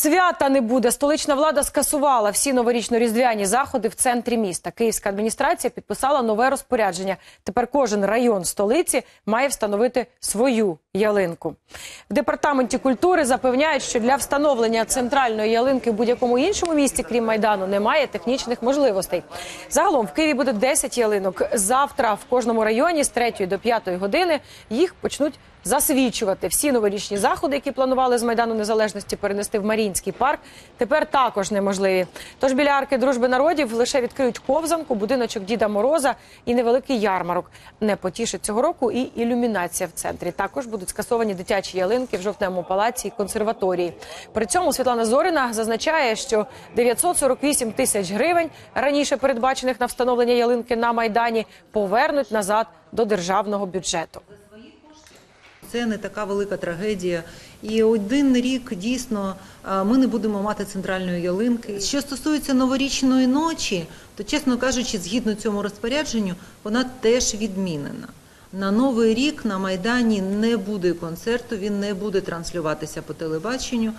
Свята не буде. Столична влада скасувала всі новорічно-різдвяні заходи в центрі міста. Київська адміністрація підписала нове розпорядження. Тепер кожен район столиці має встановити свою ялинку. В департаменті культури запевняють, що для встановлення центральної ялинки в будь-якому іншому місті, крім майдану, немає технічних можливостей. Загалом в Києві буде 10 ялинок. Завтра в кожному районі з 3 до 5 години їх почнуть засвічувати. Всі новорічні заходи, які планували з майдану незалежності перенести в Маріїнський парк, тепер також неможливі. Тож біля арки дружби народів лише відкриють ковзанку, будиночок Діда Мороза і невеликий ярмарок. Не потішить цього року і ілюмінація в центрі. Також будуть скасовані дитячі ялинки в жовтневому палаці і консерваторії. При цьому Світлана Зорина зазначає, що 948 тисяч гривень раніше передбачених на встановлення ялинки на майдані повернуть назад до державного бюджету. Це не така велика трагедія. І один рік дійсно ми не будемо мати центральної ялинки. Що стосується новорічної ночі, то чесно кажучи, згідно цьому розпорядженню, вона теж відмінена. На новий рік на майдані не буде концерту, він не буде транслюватися по телебаченню.